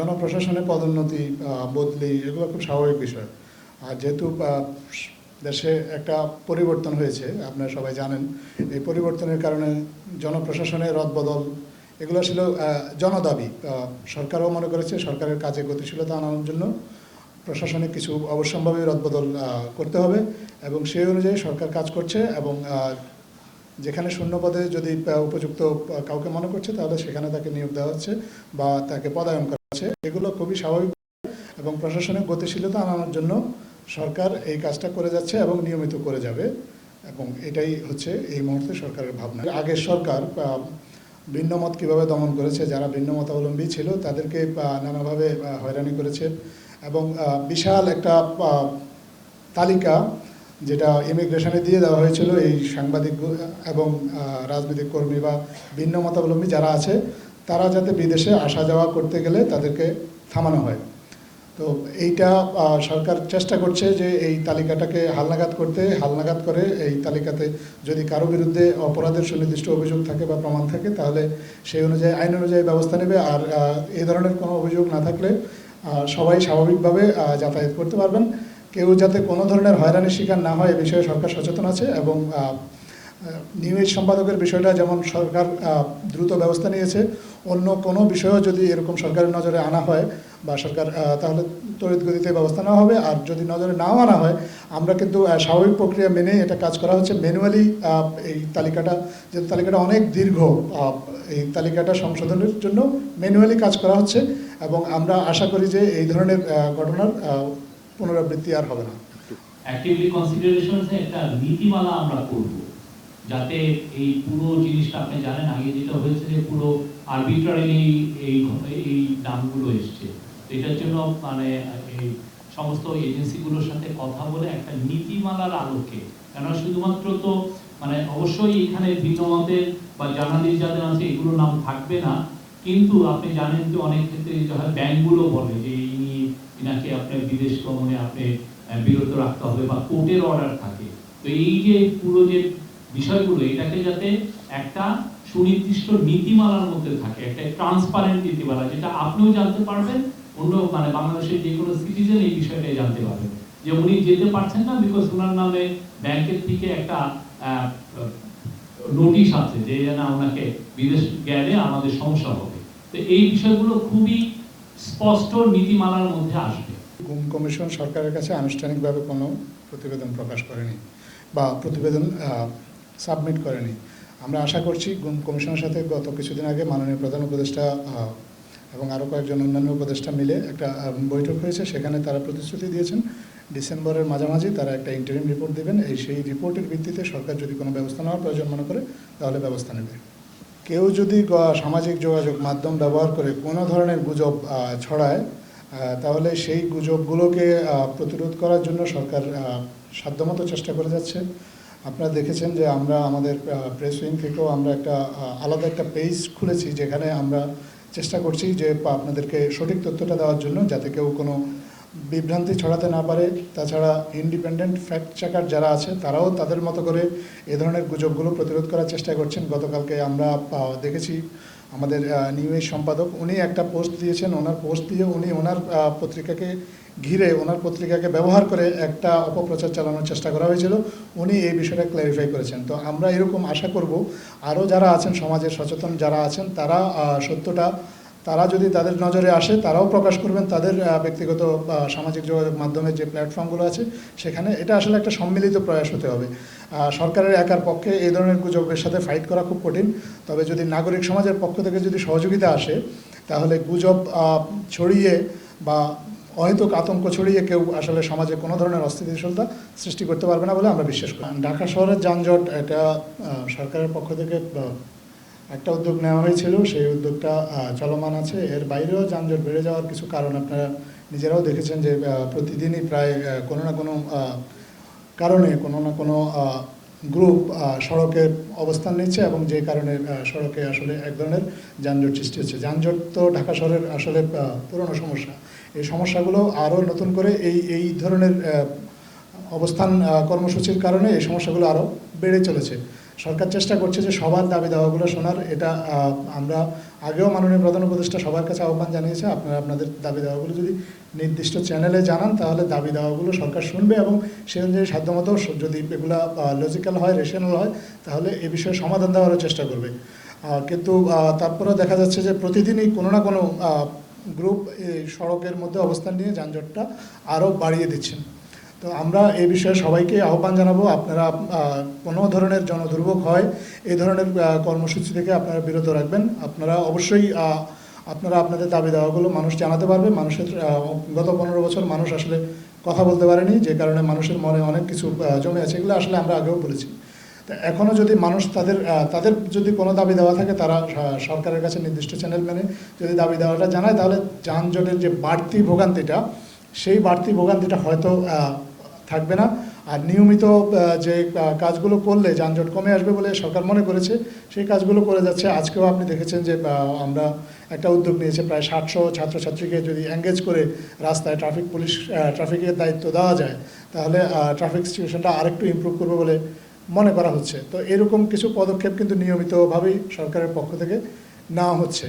জনপ্রশাসনে পদোন্নতি বদলি এগুলো খুব স্বাভাবিক বিষয়। আর যেহেতু দেশে একটা পরিবর্তন হয়েছে, আপনারা সবাই জানেন, এই পরিবর্তনের কারণে জনপ্রশাসনের রদবদল, এগুলো ছিল জনদাবি। সরকারও মনে করেছে সরকারের কাজে গতিশীলতা আনার জন্য প্রশাসনে কিছু অবশ্যম্ভাবী রদবদল করতে হবে এবং সেই অনুযায়ী সরকার কাজ করছে এবং যেখানে শূন্য পদে যদি উপযুক্ত কাউকে মনে করছে তাহলে সেখানে তাকে নিয়োগ দেওয়া হচ্ছে বা তাকে পদায়ন করা হচ্ছে এগুলো খুবই স্বাভাবিক এবং প্রশাসনিক গতিশীলতা আনানোর জন্য সরকার এই কাজটা করে যাচ্ছে এবং নিয়মিত করে যাবে এবং এটাই হচ্ছে এই মুহূর্তে সরকারের ভাবনা। আগের সরকার আহ, ভিন্ন মত কীভাবে দমন করেছে যারা ভিন্ন মতাবলম্বী ছিল তাদেরকে নানাভাবে হয়রানি করেছে এবং বিশাল একটা তালিকা যেটা ইমিগ্রেশনে দিয়ে দেওয়া হয়েছিল এই সাংবাদিক এবং রাজনৈতিক কর্মী বা ভিন্ন মতাবলম্বী যারা আছে তারা যাতে বিদেশে আসা যাওয়া করতে গেলে তাদেরকে থামানো হয়। তো এইটা সরকার চেষ্টা করছে যে এই তালিকাটাকে হালনাগাদ করতে, হালনাগাদ করে এই তালিকাতে যদি কারও বিরুদ্ধে অপরাধের সুনির্দিষ্ট অভিযোগ থাকে বা প্রমাণ থাকে, তাহলে সেই অনুযায়ী, আইন অনুযায়ী ব্যবস্থা নেবে। আর এই ধরনের কোনো অভিযোগ না থাকলে সবাই স্বাভাবিকভাবে যাতায়াত করতে পারবেন। কেউ যাতে কোনো ধরনের হয়রানির শিকার না হয়, এ বিষয়ে সরকার সচেতন আছে এবং নিউজ সম্পাদকের বিষয়টা যেমন সরকার দ্রুত ব্যবস্থা নিয়েছে, অন্য কোনো বিষয়েও যদি এরকম সরকারের নজরে আনা হয় বা সরকার তাহলে তড়িৎ গতিতে ব্যবস্থা নেওয়া হবে। আর যদি নজরে নাও আনা হয়, আমরা কিন্তু স্বাভাবিক প্রক্রিয়া মেনে এটা কাজ করা হচ্ছে। ম্যানুয়ালি এই তালিকাটা, যে তালিকাটা অনেক দীর্ঘ এই তালিকাটা সংশোধনের জন্য ম্যানুয়ালি কাজ করা হচ্ছে এবং আমরা আশা করি যে এই ধরনের ঘটনার পুনরাবৃত্তি আর হবে না। অ্যাক্টিভলি একটা নীতিমালা আমরা করব। যাতে এই পুরো জিনিসটা আপনি জানেন আগে যেটা হয়েছে যে পুরো আরবিট্রারিলি এই এই নামগুলো এসছে। এটার জন্য মানে এই সমস্ত এজেন্সিগুলোর সাথে কথা বলে একটা নীতিমালার আলোকে, কেননা শুধুমাত্র তো মানে অবশ্যই এখানে ভিন্ন মতের বা জার্নালিস্ট যাদের আছে এগুলোর নাম থাকবে না, কিন্তু আপনি জানেন যে অনেক ক্ষেত্রে যে হয় ব্যাংকগুলো বলে যে ইনি, ইনাকে আপনার বিদেশ গমনে আপনি বিরত রাখতে হবে বা কোর্টের অর্ডার থাকে। তো এই যে পুরো যে বিষয়গুলো, এটাকে যাতে একটা সুনির্দিষ্ট নীতিমালার মধ্যে থাকে, একটা ট্রান্সপারেন্ট নীতিমালা, যেটা আপনিও জানতে পারবেন, অন্য মানে বাংলাদেশের যে কোনো সিটিজেন এই বিষয়টা জানতে পারবেন। যে উনি যেতে পারছেন না বিকজ ওনার নামে ব্যাংকের থেকে একটা নোটিশ আছে যে না ওনাকে বিদেশ গেলে আমাদের সমস্যা হবে। তো এই বিষয়গুলো খুবই স্পষ্ট নীতিমালার মধ্যে আসবে। কমিশন সরকারের কাছে আনুষ্ঠানিকভাবে কোনো প্রতিবেদন প্রকাশ করেনি বা প্রতিবেদন সাবমিট করেনি। আমরা আশা করছি কমিশনের সাথে গত কিছুদিন আগে মাননীয় প্রধান উপদেষ্টা এবং আরও কয়েকজন অন্যান্য উপদেষ্টা মিলে একটা বৈঠক হয়েছে। সেখানে তারা প্রতিশ্রুতি দিয়েছেন, ডিসেম্বরের মাঝামাঝি তারা একটা ইন্টারিম রিপোর্ট দেবেন। এই সেই রিপোর্টের ভিত্তিতে সরকার যদি কোনো ব্যবস্থা নেওয়ার প্রয়োজন মনে করে, তাহলে ব্যবস্থা নেবে। কেউ যদি সামাজিক যোগাযোগ মাধ্যম ব্যবহার করে কোনো ধরনের গুজব ছড়ায় তাহলে সেই গুজবগুলোকে প্রতিরোধ করার জন্য সরকার সাধ্যমতো চেষ্টা করে যাচ্ছে। আপনারা দেখেছেন যে আমরা আমাদের প্রেস উইং থেকেও আমরা একটা আলাদা একটা পেজ খুলেছি যেখানে আমরা চেষ্টা করছি যে আপনাদেরকে সঠিক তথ্যটা দেওয়ার জন্য যাতে কেউ কোনো বিভ্রান্তি ছড়াতে না পারে। তাছাড়া ইন্ডিপেন্ডেন্ট ফ্যাক্ট চেকার যারা আছে, তারাও তাদের মতো করে এ ধরনের গুজবগুলো প্রতিরোধ করার চেষ্টা করছেন। গতকালকে আমরা দেখেছি আমাদের নিউজ সম্পাদক, উনি একটা পোস্ট দিয়েছেন, ওনার পোস্ট দিয়ে উনি ওনার পত্রিকাকে ঘিরে, ওনার পত্রিকাকে ব্যবহার করে একটা অপপ্রচার চালানোর চেষ্টা করা হয়েছিল। উনি এই বিষয়টা ক্ল্যারিফাই করেছেন। তো আমরা এরকম আশা করব, আরও যারা আছেন সমাজের সচেতন যারা আছেন, তারা সত্যটা তারা যদি তাদের নজরে আসে, তারাও প্রকাশ করবেন তাদের ব্যক্তিগত সামাজিক যোগাযোগ মাধ্যমের যে প্ল্যাটফর্মগুলো আছে, সেখানে এটা আসলে একটা সম্মিলিত প্রয়াস হতে হবে। সরকারের একার পক্ষে এই ধরনের গুজবের সাথে ফাইট করা খুব কঠিন। তবে যদি নাগরিক সমাজের পক্ষ থেকে যদি সহযোগিতা আসে, তাহলে গুজব ছড়িয়ে বা অহেতুক আতঙ্ক ছড়িয়ে কেউ আসলে সমাজে কোনো ধরনের অস্থিতিশীলতা সৃষ্টি করতে পারবে না বলে আমরা বিশ্বাস করি। ঢাকা শহরের যানজট, এটা সরকারের পক্ষ থেকে একটা উদ্যোগ নেওয়া হয়েছিল সেই উদ্যোগটা চলমান আছে। এর বাইরেও যানজট বেড়ে যাওয়ার কিছু কারণ আপনারা নিজেরাও দেখেছেন যে প্রতিদিনই প্রায় কোনো না কোনো কারণে কোনো না কোনো গ্রুপ আহ, সড়কে অবস্থান নিচ্ছে এবং যে কারণে সড়কে আসলে এক ধরনের যানজট সৃষ্টি হচ্ছে। যানজট তো ঢাকা শহরের আসলে পুরনো সমস্যা। এই সমস্যাগুলো আরও নতুন করে এই এই ধরনের অবস্থান কর্মসূচির কারণে এই সমস্যাগুলো আরও বেড়ে চলেছে। সরকার চেষ্টা করছে যে সবার দাবি দাওয়াগুলো শোনার। এটা আমরা আগেও মাননীয় প্রধান উপদেষ্টা সবার কাছে আহ্বান জানিয়েছে, আপনারা আপনাদের দাবি দাওয়াগুলো যদি নির্দিষ্ট চ্যানেলে জানান, তাহলে দাবি দাওয়াগুলো সরকার শুনবে এবং সে অনুযায়ী সাধ্যমতো যদি এগুলো লজিক্যাল হয় রেশনাল হয়, তাহলে এ বিষয়ে সমাধান দেওয়ারও চেষ্টা করবে। কিন্তু তারপরেও দেখা যাচ্ছে যে প্রতিদিনই কোনো না কোনো গ্রুপ সড়কের মধ্যে অবস্থান নিয়ে যানজটটা আরও বাড়িয়ে দিচ্ছেন। তো আমরা এই বিষয়ে সবাইকে আহ্বান জানাব, আপনারা কোনো ধরনের জনদুর্ভোগ হয় এই ধরনের কর্মসূচি থেকে আপনারা বিরত রাখবেন। আপনারা অবশ্যই আপনারা আপনাদের দাবি দেওয়াগুলো মানুষ জানাতে পারবে। মানুষের গত পনেরো বছর মানুষ আসলে কথা বলতে পারেনি, যে কারণে মানুষের মনে অনেক কিছু জমে আছে। এগুলো আসলে আমরা আগেও বলেছি। তো এখনও যদি মানুষ তাদের তাদের যদি কোনো দাবি দেওয়া থাকে, তারা সরকারের কাছে নির্দিষ্ট চ্যানেল মেনে যদি দাবি দেওয়াটা জানায়, তাহলে যানজটের যে বাড়তি ভোগান্তিটা, সেই বাড়তি ভোগান্তিটা হয়তো থাকবে না। আর নিয়মিত যে কাজগুলো করলে যানজট কমে আসবে বলে সরকার মনে করেছে, সেই কাজগুলো করে যাচ্ছে। আজকেও আপনি দেখেছেন যে আমরা একটা উদ্যোগ নিয়েছে, প্রায় ষাটশো ছাত্রছাত্রীকে যদি এঙ্গেজ করে রাস্তায় ট্রাফিক পুলিশ ট্রাফিকের দায়িত্ব দেওয়া যায়, তাহলে ট্রাফিক সিচুয়েশনটা আরেকটু ইমপ্রুভ করবে বলে মনে করা হচ্ছে। তো এরকম কিছু পদক্ষেপ কিন্তু নিয়মিতভাবেই সরকারের পক্ষ থেকে নেওয়া হচ্ছে।